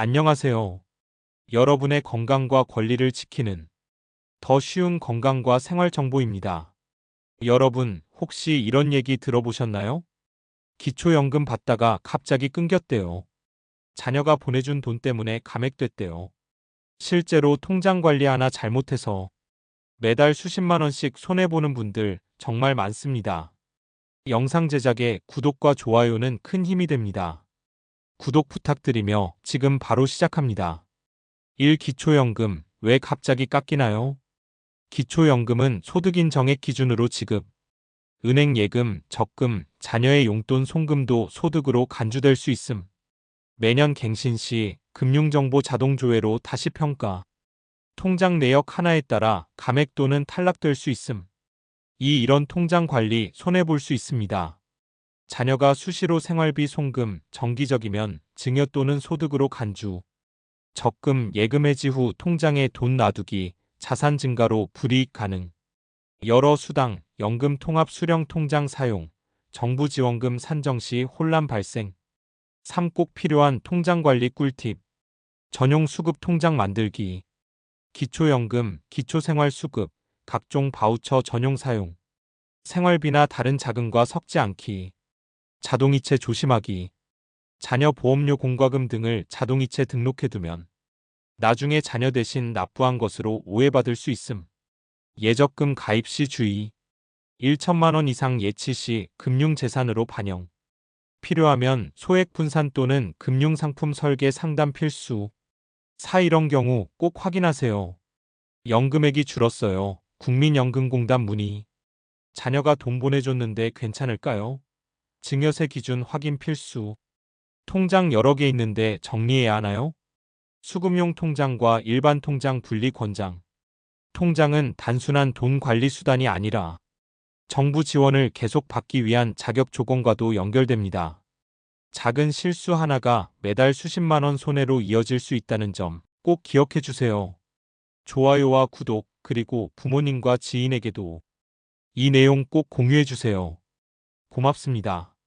안녕하세요. 여러분의 건강과 권리를 지키는 더 쉬운 건강과 생활 정보입니다. 여러분, 혹시 이런 얘기 들어보셨나요? 기초연금 받다가 갑자기 끊겼대요. 자녀가 보내준 돈 때문에 감액됐대요. 실제로 통장 관리 하나 잘못해서 매달 수십만 원씩 손해보는 분들 정말 많습니다. 영상 제작에 구독과 좋아요는 큰 힘이 됩니다. 구독 부탁드리며 지금 바로 시작합니다. 1. 기초연금 왜 갑자기 깎이나요? 기초연금은 소득인 정액 기준으로 지급, 은행 예금, 적금, 자녀의 용돈 송금도 소득으로 간주될 수 있음. 매년 갱신 시 금융정보 자동 조회로 다시 평가. 통장 내역 하나에 따라 감액 또는 탈락될 수 있음. 2. 이런 통장 관리 손해볼 수 있습니다. 자녀가 수시로 생활비 송금, 정기적이면 증여 또는 소득으로 간주. 적금, 예금 해지 후 통장에 돈 놔두기, 자산 증가로 불이익 가능. 여러 수당, 연금 통합 수령 통장 사용, 정부 지원금 산정 시 혼란 발생. 3. 꼭 필요한 통장 관리 꿀팁. 전용 수급 통장 만들기. 기초연금, 기초생활수급, 각종 바우처 전용 사용. 생활비나 다른 자금과 섞지 않기. 자동이체 조심하기. 자녀 보험료 공과금 등을 자동이체 등록해두면 나중에 자녀 대신 납부한 것으로 오해받을 수 있음. 예적금 가입 시 주의. 1천만 원 이상 예치 시 금융재산으로 반영. 필요하면 소액 분산 또는 금융상품 설계 상담 필수. 4. 이런 경우 꼭 확인하세요. 연금액이 줄었어요. 국민연금공단 문의. 자녀가 돈 보내줬는데 괜찮을까요? 증여세 기준 확인 필수. 통장 여러 개 있는데 정리해야 하나요? 수금용 통장과 일반 통장 분리 권장. 통장은 단순한 돈 관리 수단이 아니라 정부 지원을 계속 받기 위한 자격 조건과도 연결됩니다. 작은 실수 하나가 매달 수십만 원 손해로 이어질 수 있다는 점 꼭 기억해 주세요. 좋아요와 구독, 그리고 부모님과 지인에게도 이 내용 꼭 공유해 주세요. 고맙습니다.